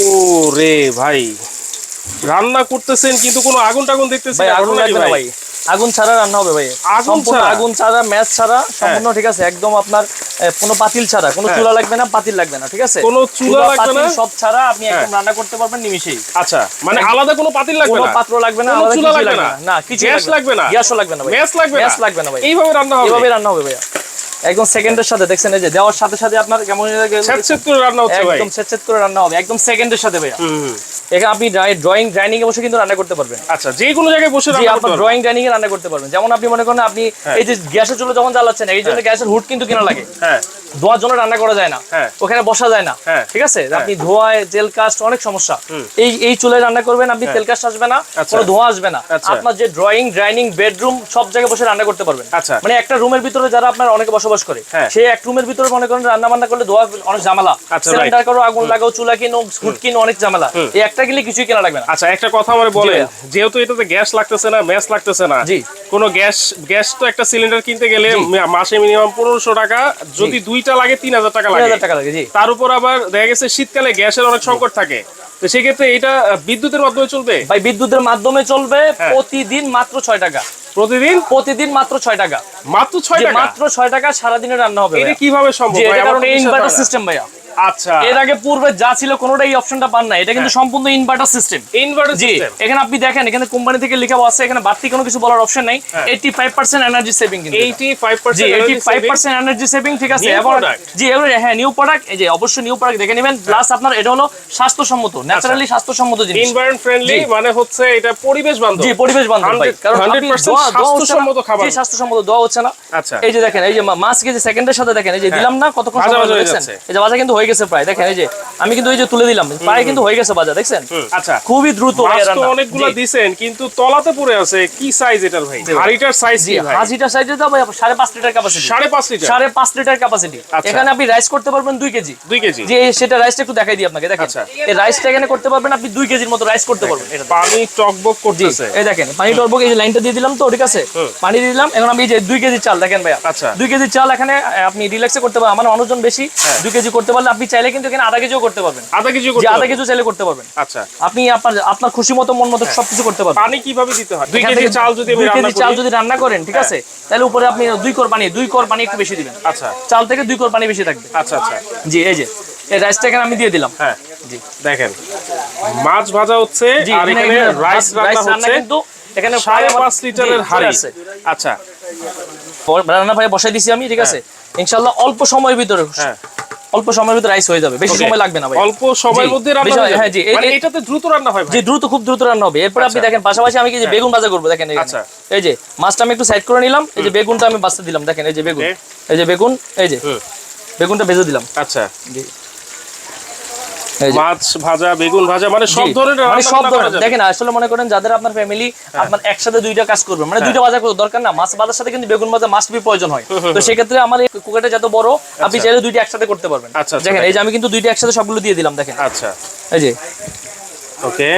ও রে ভাই রান্না করতেছেন কিন্তু কোনো আগুন টাগুন দেখতেছি ভাই না, আগুন লাগবে ভাই? আগুন ছাড়া রান্না হবে ভাই। আগুন ছাড়া? আগুন ছাড়া ম্যাচ ছাড়া সম্পূর্ণ ঠিক আছে একদম আপনার কোনো পাতিল ছাড়া কোনো হ্যাঁ। চুলা লাগবে না পাতিল লাগবে না ঠিক আছে? কোনো চুলা লাগবে না? সব ছাড়া আপনি একদম হ্যাঁ। রান্না করতে পারবেন নিমিশেই। আচ্ছা মানে আলাদা কোনো পাতিল লাগবে কোনো না? পাত্র লাগবে না আলাদা চুলা লাগবে না? না। কিছু গ্যাস লাগবে না? গ্যাসও লাগবে না ভাই। ম্যাচ লাগবে না? ম্যাচ লাগবে না ভাই। এইভাবে রান্না হবে? এভাবে রান্না হবে ভাইয়া। একদম সেকেন্ডের সাথে দেখছেন এই যে দেওয়ার সাথে সাথে আপনার কেমন সেটসেট করে রান্না হচ্ছে ভাই। একদম সেটসেট করে রান্না হবে একদম সেকেন্ডের সাথে হুম। এখানে আপনি ড্রয়িং ডাইনিং এ বসে কিন্তু রান্না করতে পারবেন। আচ্ছা যে কোনো জায়গায় বসে রান্না করতে পারবেন। ড্রয়িং ডাইনিং এ রান্না করতে পারবেন। যেমন আপনি মনে করেন আপনি হ্যাঁ। এই যে গ্যাসের চুলো যখন জ্বালাচ্ছেন এই জন্য গ্যাসের হুড কিন্তু কেনা লাগে। হ্যাঁ। ধোয়ার জন্য রান্না করা যায় না হ্যাঁ। ওখানে বসা যায় না হ্যাঁ। ঠিক আছে হ্যাঁ। আপনি ধোয়ায় তেল কাস্ট অনেক সমস্যা এই এই চুলায় রান্না করবেন আপনি তেল কাস্ট আসবে না আচ্ছা। কোনো ধোঁয়া আসবে না আচ্ছা। আপনার যে ড্রয়িং ডাইনিং বেডরুম সব জায়গায় বসে রান্না করতে পারবেন আচ্ছা। মানে একটা রুমের ভিতরে যারা আপনার অনেকে বসবাস করে। সেই এক রুমের ভিতরে মনে করেন রান্না বান্না করলে ধোয়া অনেক ঝামেলা সিলিন্ডার করো আগুন লাগাও চুলা কিনো হুড কিনো অনেক ঝামেলা এই একটা গেলে কিছুই কেনা লাগবে না আচ্ছা একটা কথা আমার বলে যেহেতু এটাতে গ্যাস লাগতেছে না ম্যাচ লাগতেছে না জি। কোনো গ্যাস গ্যাস তো একটা সিলিন্ডার কিনতে গেলে মাসে মিনিমাম পনেরোশো টাকা যদি দুইটা লাগে তিন হাজার টাকা লাগে। টাকা লাগে তার উপর আবার দেখা গেছে শীতকালে গ্যাসের অনেক সংকট থাকে। তো সেক্ষেত্রে এটা বিদ্যুতের মাধ্যমে চলবে? ভাই বিদ্যুতের মাধ্যমে চলবে হ্যাঁ। প্রতিদিন মাত্র ছয় টাকা। প্রতিদিন? প্রতিদিন মাত্র ছয় টাকা। মাত্র ছয় টাকা? মাত্র ছয় টাকা সারাদিনে রান্না হবে এটা কীভাবে সম্ভব ইনভার্টার সিস্টেম ভাইয়া। আচ্ছা। এর আগে পূর্বে যা ছিল কোনোটাই এই অপশনটা পান না এটা কিন্তু হ্যাঁ। সম্পূর্ণ ইনভার্টার সিস্টেম ইনভার্টার জি এখানে আপনি দেখেন এখানে কোম্পানি থেকে লেখা আছে এখানে বাড়তি কোনো কিছু বলার অপশন নাই। হ্যাঁ। 85% এনার্জি সেভিং কিন্তু 85% জি energy saving। 85% এনার্জি সেভিং ঠিক আছে। এবং জি এগুলো হ্যাঁ নিউ প্রোডাক্ট এই যে অবশ্যই নিউ প্রোডাক্ট দেখে নেবেন। প্লাস আপনার এটা হলো স্বাস্থ্যসম্মত ন্যাচারালি স্বাস্থ্যসম্মত জিনিস। ফ্রেন্ডলি মানে হচ্ছে এটা পরিবেশ বান্ধব। জি পরিবেশ বান্ধব ভাই। 100% কারণ 100% দোয়া- দোয়া হচ্ছে না। স্বাস্থ্যসম্মত খাবার। জি স্বাস্থ্যসম্মত দোয়া হচ্ছে না। আচ্ছা। এই যে দেখেন এই যে মা- মাছ কেজি সেকেন্ডের সাথে দেখেন এই যে হ্যাঁ। দিলাম না কতক্ষণ সময় হয়ে। এই যে ভাজা কিন্তু হয়ে গেছে প্রায়। দেখেন এই যে আমি কিন্তু এই যে তুলে দিলাম প্রায় কিন্তু হয়ে গেছে ভাজা দেখছেন? আচ্ছা। খুবই দ্রুত হয়ে তো অনেকগুলো। দিছেন কিন্তু তলাতে পড়ে আছে কি সাইজ এটার ভাই? হাড়িটার সাইজ কি ভাই? হাজিটা সাইজে দাও ভাই সাড়ে পাঁচ লিটার ক্যাপাসিটি সাড়ে পাঁচ লিটার? সাড়ে পাঁচ লিটার ক্যাপাসিটি আচ্ছা। এখানে আপনি রাইস করতে পারবেন দুই কেজি। দুই কেজি। যে সেটা রাইসটা একটু দেখাই দিই আপনাকে দেখেন। আচ্ছা। এই রাইসটা এখানে করতে পারবেন আপনি দুই কেজির মতো রাইস করতে পারবেন এটা পানি টকবক করতেছে। এই দেখেন পানি টরবক এই যে লাইনটা দিয়ে দিলাম তো ঠিক আছে? পানি দিয়ে দিলাম এখন আমি এই যে দুই কেজি চাল দেখেন ভাইয়া। আচ্ছা। দুই কেজি চাল এখানে আপনি রিল্যাক্সে করতে পারবেন। আমার মানুষজন বেশি হ্যাঁ। দুই কেজি করতে পারলে আপনি চাইলে কিন্তু এখানে আধা কেজিও করতে পারবেন। আধা কেজি যে করতে আধা হবে? কেজি চাইলে করতে পারবেন। আচ্ছা। আপনি আপনার আপনার খুশি মতো মন মতো সবকিছু করতে পারবেন। পানি কীভাবে দিতে হয়? দুই কেজি চাল যদি আমি রান্না কেজি চাল যদি রান্না করেন ঠিক হ্যাঁ। আছে? তাহলে উপরে আপনি দুই কর পানি দুই কর পানি একটু বেশি দিবেন। আচ্ছা। চাল থেকে দুই কর পানি বেশি থাকবে। আচ্ছা আচ্ছা। জি এই যে। এই রাইসটা এখানে আমি দিয়ে দিলাম। হ্যাঁ। জি। দেখেন মাছ ভাজা হচ্ছে আর এখানে- রাইস রান্না হচ্ছে কিন্তু এখানে সাড়ে প্রায় আমার- পাঁচ লিটারের হাড়ি। আসছে। আচ্ছা। রান্না ভাই বসাই দিছি আমি ঠিক আছে? ইনশাআল্লাহ অল্প সময়ের ভিতরে হ্যাঁ। অল্প সময়ের ভিতরে রাইস হয়ে যাবে। বেশি সময় লাগবে না ভাই। অল্প সময়ের মধ্যে রান্না হয়ে যাবে? হ্যাঁ, জি, মানে এটাতে দ্রুত রান্না হয় ভাই। জি দ্রুত খুব দ্রুত রান্না হবে। এরপর আপনি আচ্ছা। দেখেন পাশাপাশি আমি কি যে বেগুন ভাজা করব দেখেন। আচ্ছা। এই যে মাছটা আমি একটু সাইড করে নিলাম। এই যে বেগুনটা আমি বাঁচতে দিলাম দেখেন এই যে বেগুন। এই যে বেগুন এই যে বেগুনটা ভেজে দিলাম। আচ্ছা। জি। মাছ ভাজা বেগুন ভাজা মানে সব ধরনের মানে সব ধরনের। দেখেন আসলে মনে করেন যাদের আপনার ফ্যামিলি আপনার একসাথে দুইটা কাজ করবে মানে দুইটা বাজার করার দরকার না মাছ বাজার সাথে কিন্তু বেগুন ভাজা মাস্ট বি প্রয়োজন হয়। তো সেক্ষেত্রে আমার এই কুকারটা যত বড় আপনি চাইলে দুইটা একসাথে করতে পারবেন। আচ্ছা, আচ্ছা, দেখেন এই যে আমি কিন্তু দুইটা একসাথে সবগুলো দিয়ে দিলাম দেখেন। আচ্ছা। এই যে। ওকে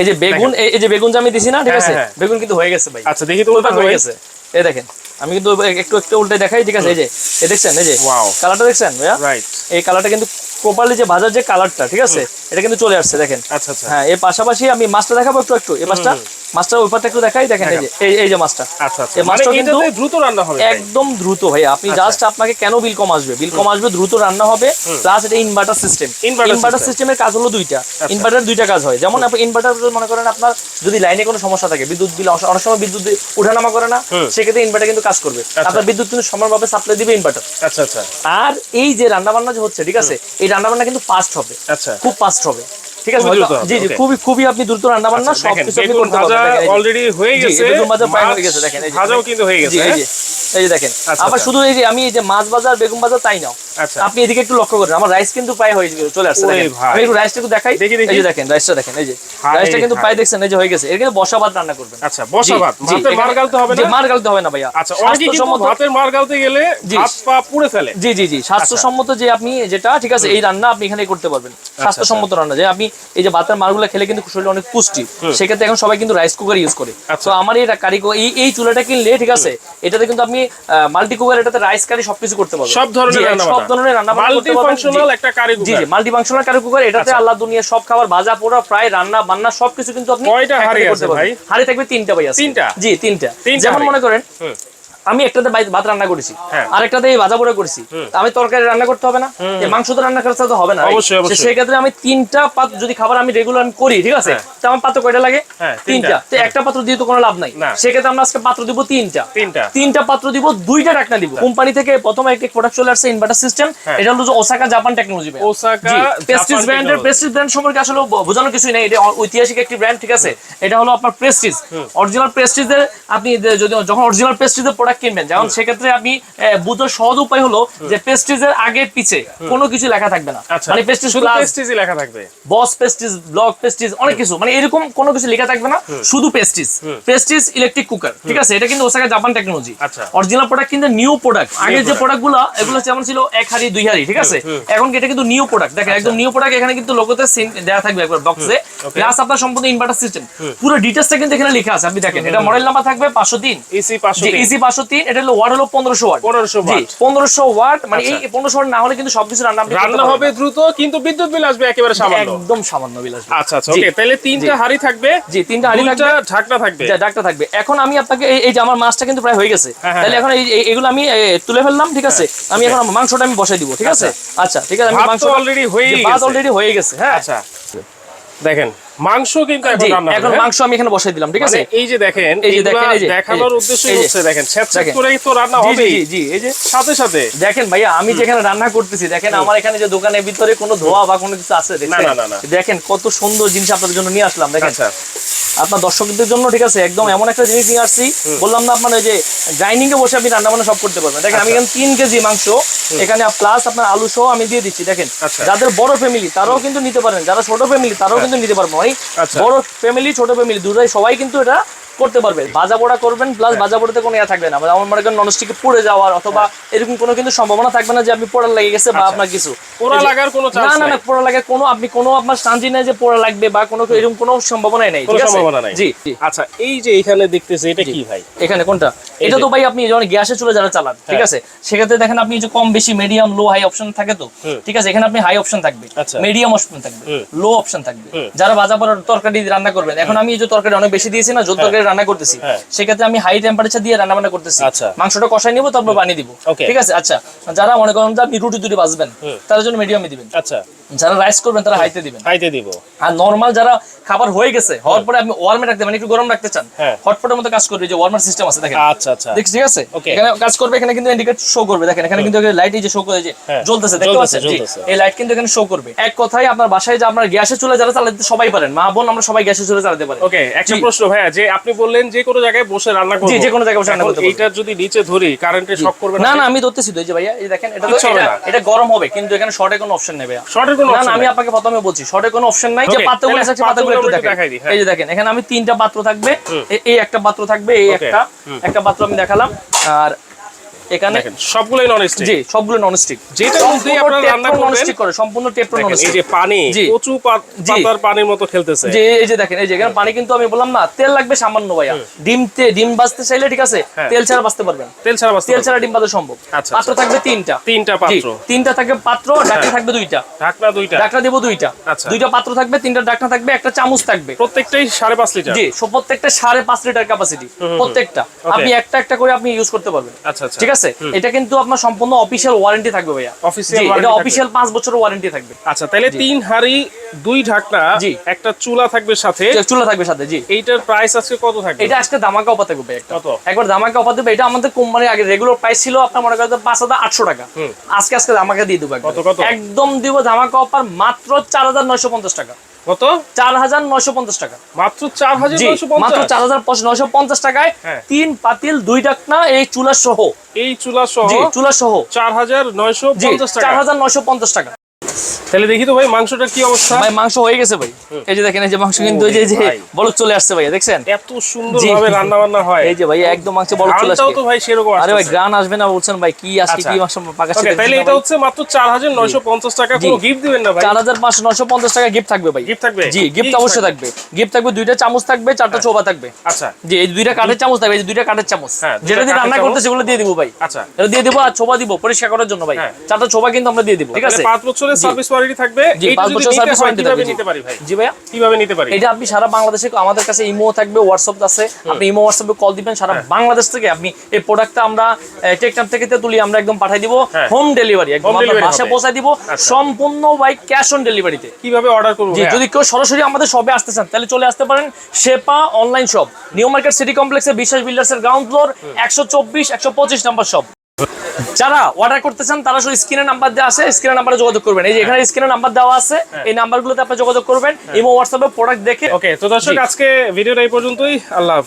এই যে বেগুন এই যে বেগুন যে আমি দিছি না ঠিক হ্যাঁ, আছে? হ্যাঁ। বেগুন কিন্তু হয়ে গেছে ভাই। আচ্ছা দেখি তো হয়ে গেছে। এই দেখেন আমি কিন্তু একটু একটু উল্টে দেখাই ঠিক আছে? এই যে এই দেখছেন? এই যে কালারটা দেখছেন ভাইয়া? রাইট এই কালারটা কিন্তু প্রপারলি যে ভাজার যে কালারটা ঠিক আছে? এটা কিন্তু চলে আসছে দেখেন। আচ্ছা আচ্ছা। হ্যাঁ এর পাশাপাশি আমি মাছটা দেখাবো একটু একটু। এই মাছটা মাছটা ওই একটু দেখাই দেখেন এই যে এই এই যে মাছটা। আচ্ছা আচ্ছা। এই মানে মাছটা কিন্তু দ্রুত রান্না হবে একদম দ্রুত ভাই। আপনি আচ্ছা। জাস্ট আপনাকে কেন বিল কম আসবে? বিল কম আসবে দ্রুত রান্না হবে প্লাস এটা ইনভার্টার সিস্টেম ইনভার্টার সিস্টেমের কাজ হলো দুইটা। ইনভার্টার দুইটা কাজ হয়। যেমন আপনি ইনভার্টার মনে করেন আপনার যদি লাইনে কোনো সমস্যা থাকে বিদ্যুৎ বিল অনেক সময় বিদ্যুৎ বিল ওঠানামা করে না সেক্ষেত্রে ইনভার্টার কিন্তু কাজ করবে। আপনার বিদ্যুৎ কিন্তু সমানভাবে সাপ্লাই দিবে ইনভার্টার আচ্ছা আচ্ছা। আর এই যে রান্না বান্না যে হচ্ছে ঠিক আছে? এই রান্না বান্না কিন্তু ফাস্ট হবে। আচ্ছা। খুব ফাস্ট হবে। ঠিক আছে জি জি খুবই খুবই আপনি দ্রুত রান্না বান্না আচ্ছা, সব কিছু আপনি করতে পারবেন। অলরেডি হয়ে গেছে বেগুন ভাজা প্রায় হয়ে গেছে, দেখেন, এই ভাজাও কিন্তু হয়ে গেছে এই হ্যাঁ? যে এই যে দেখেন আচ্ছা, আবার আচ্ছা। শুধু এই যে আমি এই যে মাছ বাজার বেগুন বাজার তাই নাও আপনি এদিকে একটু লক্ষ্য করেন আমার রাইস কিন্তু প্রায় হয়ে চলে আসছে। আমি একটু রাইসটা একটু দেখাই। দেখি, দেখি। এই যে দেখেন রাইসটা দেখেন এই যে। রাইসটা কিন্তু। প্রায় দেখছেন এই যে হয়ে গেছে। এর কিন্তু বসা ভাত রান্না করবেন। আচ্ছা বসা জি, ভাত ভাতে মার গালতে হবে না? মার গালতে হবে না ভাইয়া। আচ্ছা অনেকে কিন্তু স্বাস্থ্যসম্মত- ভাতের মার গালতে গেলে। হাত পা পুড়ে ফেলে। জি জি জি। স্বাস্থ্যসম্মত যে আপনি যেটা ঠিক আছে এই রান্না আপনি এখানে করতে পারবেন। আচ্ছা, স্বাস্থ্যসম্মত রান্না। যে আপনি এই যে ভাতের মারগুলো খেলে কিন্তু শরীরে অনেক পুষ্টি। সেক্ষেত্রে এখন সবাই কিন্তু রাইস কুকার ইউজ করে। আচ্ছা। তো আমার এই কারিগর এই এই চুলাটা কিনলে ঠিক আছে এটাতে কিন্তু আপনি মাল্টি কুকার এটাতে রাইস কারি সবকিছু করতে পারবেন। সব ধরনের রান্না সব ধরনের রান্না একটা কারি কুকার জি মাল্টি ফাংশনাল কারি কুকার এটাতে আল্লাহ দুনিয়া সব খাবার ভাজা পোড়া ফ্রাই রান্না বান্না সবকিছু কিন্তু আপনি কয়টা হাঁড়ি আছে ভাই? হাঁড়ি থাকবে তিনটা ভাই আছে তিনটা? জি তিনটা। যেমন মনে করেন আমি একটাতে ভাত রান্না করেছি। হ্যাঁ। আরেকটাতে এই ভাজা পোড়া করেছি। আমি তরকারি রান্না করতে হবে না। মাংস তো রান্না করতে হবে না right? অবশ্যই, অবশ্যই। সেই ক্ষেত্রে আমি তিনটা পাত যদি খাবার আমি রেগুলার করি ঠিক আছে? হ্যাঁ। তো আমার পাত্র কয়টা লাগে? হ্যাঁ, তিনটা। তো একটা পাত্র দিয়ে তো কোনো লাভ নাই। সেক্ষেত্রে আমরা আজকে পাত্র দিব তিনটা। তিনটা। পাত্র দিব দুইটা দিব। কোম্পানি থেকে প্রথমে একটা প্রোডাক্ট চলে আসছে ইনভার্টার সিস্টেম হ্যাঁ। এটা হলো Osaka Japan technology Osaka Prestige ব্র্যান্ডের প্রেস্টিজ ব্র্যান্ড সম্পর্কে আসলে বোঝানোর কিছুই নেই। এটা ঐতিহাসিক একটি ব্র্যান্ড ঠিক আছে? এটা হলো আপনার প্রেস্টিজ অরিজিনাল প্রেস্টিজের আপনি যদি যখন অরিজিনাল প্রেস্টিজের প্রোডাক্ট কিনবেন যেমন সেক্ষেত্রে আপনি বুঝার সহজ উপায় হলো যে প্রেস্টিজের আগে পিছে কোনো কিছু লেখা থাকবে না। আচ্ছা। মানে প্রেস্টিজ লেখা থাকবে? বস পেস্টিস ব্লক পেস্টিস অনেক কিছু। মানে এরকম কোনো কিছু লেখা থাকবে না শুধু পেস্টিস পেস্টিস ইলেকট্রিক কুকার ঠিক আছে? এটা কিন্তু ওসাকা জাপান টেকনোলজি আচ্ছা। অরিজিনাল প্রোডাক্ট কিন্তু নিউ প্রোডাক্ট আগে যে প্রোডাক্টগুলো এগুলো যেমন ছিল এক হাড়ি দুই হাড়ি ঠিক আছে? এখন এটা কিন্তু নিউ প্রোডাক্ট দেখেন একদম নিউ প্রোডাক্ট এখানে কিন্তু লোগোতে দেওয়া থাকবে একবার বক্সে প্লাস আপনার সম্পূর্ণ ইনভার্টার সিস্টেম পুরো ডিটেলসটা কিন্তু এখানে লেখা আছে আপনি দেখেন। এটা মডেল নাম্বার থাকবে পাঁচশো তিন। এসি পাঁচশো জি ইসি পাঁচশো তিন এটা হলো ওয়াট হলো পনেরোশো ওয়াট 1500 জি watt। পনেরোশো ওয়াট মানে এই পনেরোশো ওয়াট না হলে কিন্তু সবকিছু রান্না রান্না হবে দ্রুত কিন্তু বিদ্যুৎ বিল আসবে একেবারে সামান্য। একদম সামান্য বিল আসবে। আচ্ছা আচ্ছা। ওকে তাহলে তিনটা হাড়ি থাকবে জি তিনটা হাড়ি থাকবে। ঢাকনা থাকবে। যা ডাকটা থাকবে। এখন আমি আপনাকে এই- যে আমার মাছটা কিন্তু প্রায় হয়ে গেছে। হ্যাঁ, হ্যাঁ, তাহলে এখন এই- এই- এগুলো আমি তুলে ফেললাম ঠিক আছে? আমি এখন মাংসটা আমি বসাই দিব ঠিক আছে? আচ্ছা ঠিক আছে আমি মাংস অলরেডি হয়ে ভাত অলরেডি হয়ে গেছে হ্যাঁ? আচ্ছা। দেখেন মাংস কিন্তু এখন রান্না এখন হ্যাঁ? মাংস আমি এখানে বসাই দিলাম ঠিক আছে? মানে এই যে দেখেন এই যে দেখেন, এই যে, দেখানোর উদ্দেশ্য হচ্ছে দেখেন করেই তো রান্না হবে জি, এই যে সাথে সাথে। দেখেন ভাইয়া আমি যেখানে রান্না করতেছি দেখেন আমার এখানে যে দোকানের ভিতরে কোনো ধোয়া বা কোনো কিছু আছে দেখছেন? না, না, না। দেখেন কত সুন্দর জিনিস আপনাদের জন্য নিয়ে আসলাম দেখেন। আচ্ছা। আপনার দর্শকদের জন্য ঠিক আছে? একদম এমন একটা জিনিস নিয়ে আসছি। বললাম না আপনার ওই যে ডাইনিং এ বসে আপনি রান্না বান্না সব করতে পারবেন। দেখেন আমি এখানে তিন কেজি মাংস এখানে প্লাস আপনার আলু সহ আমি দিয়ে দিচ্ছি দেখেন। আচ্ছা। যাদের বড় ফ্যামিলি তারাও কিন্তু নিতে পারেন যারা ছোট ফ্যামিলি তারাও কিন্তু নিতে পারবেন। ভাই আচ্ছা। বড় ফ্যামিলি ছোট ফ্যামিলি দুটাই সবাই কিন্তু এটা করতে পারবে। ভাজা পোড়া করবেন প্লাস ভাজা পোড়াতে কোনো ইয়া থাকবে না। আমার মনে করেন ননস্টিকে পড়ে যাওয়ার অথবা এরকম কোনো কিন্তু সম্ভাবনা থাকবে না যে আপনি পোড়া লেগে গেছে বা আপনার কিছু। পোড়া লাগার কোনো না চান্স না না পোড়া লাগে কোনো আপনি কোনো আপনার শান্তি নাই যে পোড়া লাগবে বা কোনো এরকম কোনো সম্ভাবনাই নেই ঠিক আছে? সম্ভাবনা নাই। জি। আচ্ছা এই যে এখানে দেখতেছে এটা কি ভাই? এখানে কোনটা? এটা তো ভাই আপনি যখন গ্যাসে চলে যারা চালান ঠিক আছে? সেক্ষেত্রে দেখেন আপনি যে কম বেশি মিডিয়াম লো হাই অপশন থাকে তো? ঠিক আছে? এখানে আপনি হাই অপশন থাকবে। আচ্ছা। মিডিয়াম অপশন থাকবে। লো অপশন থাকবে। যারা বাজা পড়ার তরকারি রান্না করবেন এখন আমি যে তরকারি অনেক বেশি দিয়েছি না জল তরকারি রান্না করতেছি। হ্যাঁ। সেক্ষেত্রে আমি হাই টেম্পারেচার দিয়ে রান্না বান্না করতেছি। আচ্ছা। মাংসটা কষাই নিব তারপর বানিয়ে দিবো। ঠিক আছে? আচ্ছা। যারা মনে করেন আপনি রুটি দুটি বাজবেন তাদের জন্য মিডিয়ামে দিবেন। আচ্ছা। যারা রাইস করবেন তারা হাইতে দিবেন। খাইতে দিব। আর নরমাল যারা খাবার হয়ে গেছে হওয়ার পরে আপনি ওয়ার্মে রাখতে মানে একটু গরম রাখতে চান হ্যাঁ। হটপটের মতো কাজ করবে যে ওয়ার্মার সিস্টেম আছে দেখেন। আচ্ছা আচ্ছা। দেখছি ঠিক আছে? এখানে কাজ করবে এখানে কিন্তু ইন্ডিকেট শো করবে দেখেন এখানে কিন্তু লাইট এই যে শো করে যে হ্যাঁ, জ্বলতেছে দেখতে পাচ্ছেন? এই লাইট কিন্তু এখানে শো করবে। এক কথায় আপনার বাসায় যে আপনার গ্যাসে চলে যারা চালাতে সবাই পারেন। মা বোন আমরা সবাই গ্যাসে চলে চালাতে পারি। ওকে একটা প্রশ্ন ভাইয়া যে আপনি বললেন যে কোনো জায়গায় বসে রান্না করব। জি, যে কোনো জায়গায় বসে রান্না করতে। এইটা যদি নিচে ধরি কারেন্টে শক করবে না না না আমি ধরতেছি তো এই যে ভাইয়া এই দেখেন এটা হবে এটা- এটা গরম হবে কিন্তু এখানে শর্টে কোনো অপশন নেই ভাইয়া। শর্টের কোনো না না আমি আপনাকে প্রথমে বলছি শর্টে কোনো অপশন নাই। যে পাত্রগুলো আছে পাত্রগুলো একটু দেখাই। হ্যাঁ। এই যে দেখেন এখানে আমি তিনটা পাত্র থাকবে। এই একটা পাত্র থাকবে এই একটা। একটা পাত্র আমি দেখালাম। আর এখানে সবগুলোই নন স্টিক জি সবগুলো ননস্টিক মধ্যেই আপনারা রান্না করবেন ননস্টিক করে সম্পূর্ণ টেপটো দেখেন, এই যে পানি কচু পাতার পানির মতো খেলতেছে। যে এই যে দেখেন এই যে এখানে পানি কিন্তু আমি বললাম না তেল লাগবে সামান্য ভাইয়া। ডিম বাজতে চাইলে ঠিক আছে হ্যাঁ। তেল ছাড়া বাঁচতে পারবেন। তেল ছাড়া বাঁচতে তেল ছাড়া ডিম বাজা সম্ভব। আচ্ছা, পাত্র থাকবে তিনটা। তিনটা পাত্র। তিনটা থাকবে পাত্র ডাকনা থাকবে দুইটা। ঢাকনা দুইটা। ডাকনা দেবো দুইটা। আচ্ছা। দুইটা পাত্র থাকবে তিনটা ডাকনা থাকবে একটা চামচ থাকবে। প্রত্যেকটাই সাড়ে পাঁচ লিটার? জি প্রত্যেকটা সাড়ে পাঁচ লিটার ক্যাপাসিটি প্রত্যেকটা। আপনি একটা একটা করে আপনি ইউজ করতে পারবেন। আচ্ছা আচ্ছা। ঠিক আছে? এটা কিন্তু আপনার সম্পূর্ণ অফিসিয়াল ওয়ারেন্টি থাকবে ভাইয়া। Warranty এটা অফিসিয়াল পাঁচ বছরের ওয়ারেন্টি থাকবে। আচ্ছা তাহলে তিন হাড়ি দুই ঢাকনা জি। একটা চুলা থাকবে সাথে। যে চুলা থাকবে সাথে জি। এইটার প্রাইস আজকে কত থাকবে? এটা আজকে দামাকা অফার থাকবে একটা। কত? একবার দামাকা অফার দেবে এটা আমাদের কোম্পানির আগে রেগুলার প্রাইস ছিল আপনার মনে করেন পাঁচ হাজার আটশো টাকা। আজকে আজকে দামাকা দিয়ে দেবো? একদম দিব দামাকা অফার মাত্র চার হাজার নয়শো পঞ্চাশ টাকা। কত? চার হাজার নয়শো পঞ্চাশ টাকা। মাত্র চার হাজার মাত্র পঞ্চাশ? চার হাজার নয়শো পঞ্চাশ টাকায় হ্যাঁ। তিন পাতিল দুই ডাকনা এই চুলা সহ এই চুলা সহ জি চুলা সহ চার হাজার নয়শো পঞ্চাশ চার টাকা হাজার নয়শো পঞ্চাশ টাকা। তাহলে দেখি তো ভাই মাংসটার কি অবস্থা? ভাই মাংস হয়ে গেছে ভাই। এই যে দেখেন এই যে মাংস কিন্তু এই যে-। বলক চলে আসছে ভাই দেখছেন? এত সুন্দর ভাবে রান্না বান্না হয়। এই যে ভাই একদম মাংস বলক চলে আসছে। তো ভাই সেরকম আরে ভাই গ্রান আসবে না বলছেন ভাই কি আজকে আচ্ছা। কি মাংস পাকা ওকে তাহলে এটা হচ্ছে মাত্র চার হাজার নয়শো পঞ্চাশ টাকা। কোনো গিফট দিবেন না ভাই? চার হাজার পাঁচশো নশো পঞ্চাশ টাকা গিফট থাকবে ভাই। গিফট থাকবে? জি গিফট অবশ্যই থাকবে। গিফট থাকবে দুইটা চামচ থাকবে চারটা চোবা থাকবে। আচ্ছা। জি এই দুইটা কাঠের চামচ থাকবে এই দুইটা কাঠের চামচ। হ্যাঁ, যেটা দিয়ে রান্না করতে সেগুলো দিয়ে দিব ভাই। আচ্ছা। এটা দিয়ে দিব আর ছোবা দিব পরিষ্কার করার জন্য ভাই। হ্যাঁ। চারটা ছোবা কিন্তু আমরা দিয়ে দিব ঠিক আছে? পাঁচ বছরের সার্ভিস ওয়ারেন্টি থাকবে। জি, যদি বছর নিতে service হয় warranty কীভাবে থাকবে, নিতে পারি ভাই? জি ভাইয়া। কীভাবে নিতে পারি? এটা আপনি সারা বাংলাদেশে আমাদের কাছে ইমো থাকবে হোয়াটসঅ্যাপ আছে আপনি ইমো হোয়াটসঅ্যাপে কল দিবেন সারা হ্যাঁ। বাংলাদেশ থেকে আপনি এই প্রোডাক্টটা আমরা টেকনাম থেকে তুলি আমরা একদম পাঠাই দিব হ্যাঁ। হোম ডেলিভারি একদম আপনার বাসায় দিব আচ্ছা। সম্পূর্ণ বাই ক্যাশ অন ডেলিভারিতে কীভাবে অর্ডার করব জি যদি কেউ সরাসরি আমাদের শপে আসতে চান তাহলে চলে আসতে পারেন শেপা online shop New Market City কমপ্লেক্সে বিশ্বাস বিল্ডার্স এর গ্রাউন্ড ফ্লোর একশো চব্বিশ একশো পঁচিশ নাম্বার শপ যারা অর্ডার করতে চান তারা শুধু স্ক্রিনের নাম্বার দেওয়া আছে স্ক্রিনের নাম্বারে যোগাযোগ করবেন। এই যে এখানে স্ক্রিনের নাম্বার দেওয়া আছে এই নাম্বারগুলোতে আপনি যোগাযোগ করবেন ইমো হোয়াটসঅ্যাপে প্রোডাক্ট দেখে ওকে তো দর্শক আজকে ভিডিওটা এই পর্যন্তই। আল্লাহ